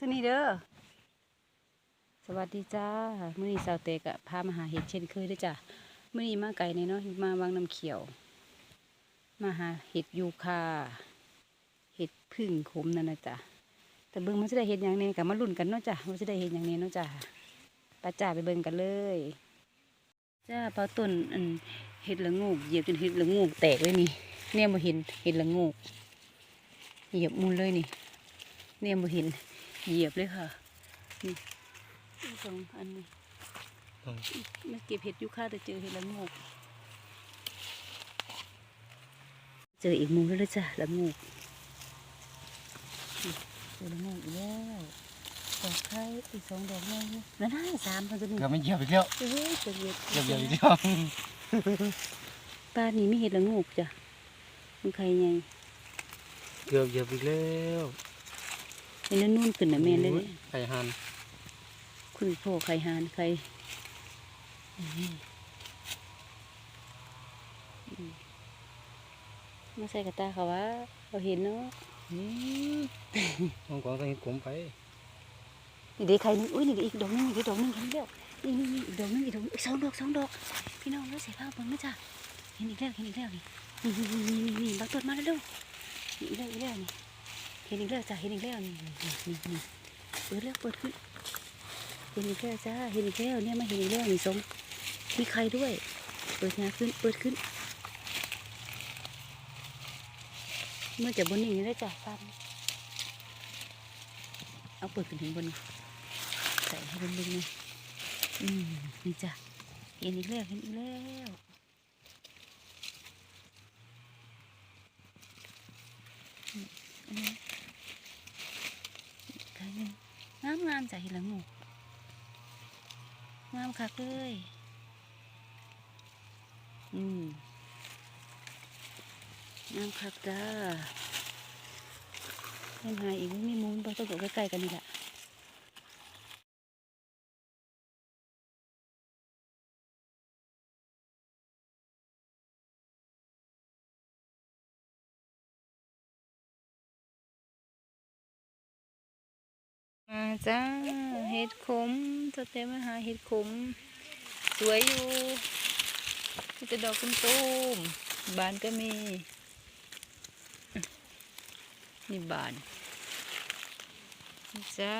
ท่านี้เด้อ สวัสดีจ้ามื้อนี้สาวเตกอะพามาหาเห็ดเช่นเคยด้อจ้ะมื้อนี้มาไก่ในเนาะมาวังน้ำเขียว มาหาเห็ดยูคา เห็ดพึ่งขมนั่นนะจ้ะ แต่เบิ่งมันจะได้เห็ดอย่างนี้กับมาลุ้นกันเนาะจ้ะมันจะได้เห็ดอย่างนี้เนาะจ้ะไป้าจ่าไปเบิ่งกันเลยจ้าเปาต้นอันเห็ดละงูกเหยียบจนเห็ดละงูกแตกเลยนี่ เนี่ยมาเห็นเห็ดละงูกเหยียบมุนเลยนี่ เนี่ยมาเห็น เหยียบเลยค่ะ นี่สองอันนี้อืมมาเก็บเห็ดยูคาแต่เจอเห็ดละโงูกเจออีกมุมแล้วเลยจ้ะละโงูกนี่เจอละโงูกอีกแล้วดอกไข่อีกสองดอกใหญ่อยู่แล้วน่าสามคนจะมีเกือบไม่เหยียบอีกแล้วเอ้ยเจอเห็ดเหยียบเหยียบอีกแล้วป้านี่ไม่เห็ดละโงูกจ้ะมันใครไงเกือบเหยียบอีกแล้ว เห็นแล้วนุ่นขึ้นนะแม่นเลยเนี่ยไข่หันคุณพ่อใครหานใครอืมอืมมาใส่กระตาเขาว่าเขาเห็นเนาะมองกองใส่กลมไปนี่เด็กใครนึงอุ้ยนี่เด็กอีกดอกนึงอีกดอกนึงเห็นแล้วนี่นี่นี่อีกดอกนึงอีกดอกนึงอีกสองดอกสองดอกพี่น้องแล้วใส่ผ้าเบิ่งนะจ้ะเห็นอีกแล้วเห็นอีกแล้วนี่นี่นี่นี่นี่นี่บักต้นมาแล้วเร็วนี่อีกแล้วอีกแล้วนี่ เห็นอีกแล้วจ้ะเห็นอีกแล้วนี่นี่นี่นี่เปิดแล้วเปิดขึ้นเห็นอีกแล้วจ้าเห็นอีกแล้วเนี่ยมาเห็นอีกแล้วนี่สมมีใครด้วย เปิดงาขึ้นเปิดขึ้น เมื่อจะบนนี้ได้จ้ะฟันเอาเปิดขึ้นถึงบนใส่ให้บนบึงนี่อืมนี่จ้ะเห็นอีกแล้วเห็นอีกแล้วอืมอันนี้อีกครั้งหนึ่ง งามจ้ะเห็นละงูงามคักเลยอืมงามคักจ้าเล่นหายอีกไม่มีมูลเพราะต้องอยู่ใกล้ๆกันนี่แหละ มาจ้าเห็ดขมตัวเต็มมาหาเห็ดขม สวยอยู่มีแต่ดอกตุ้มบานก็มี นี่บานจ้า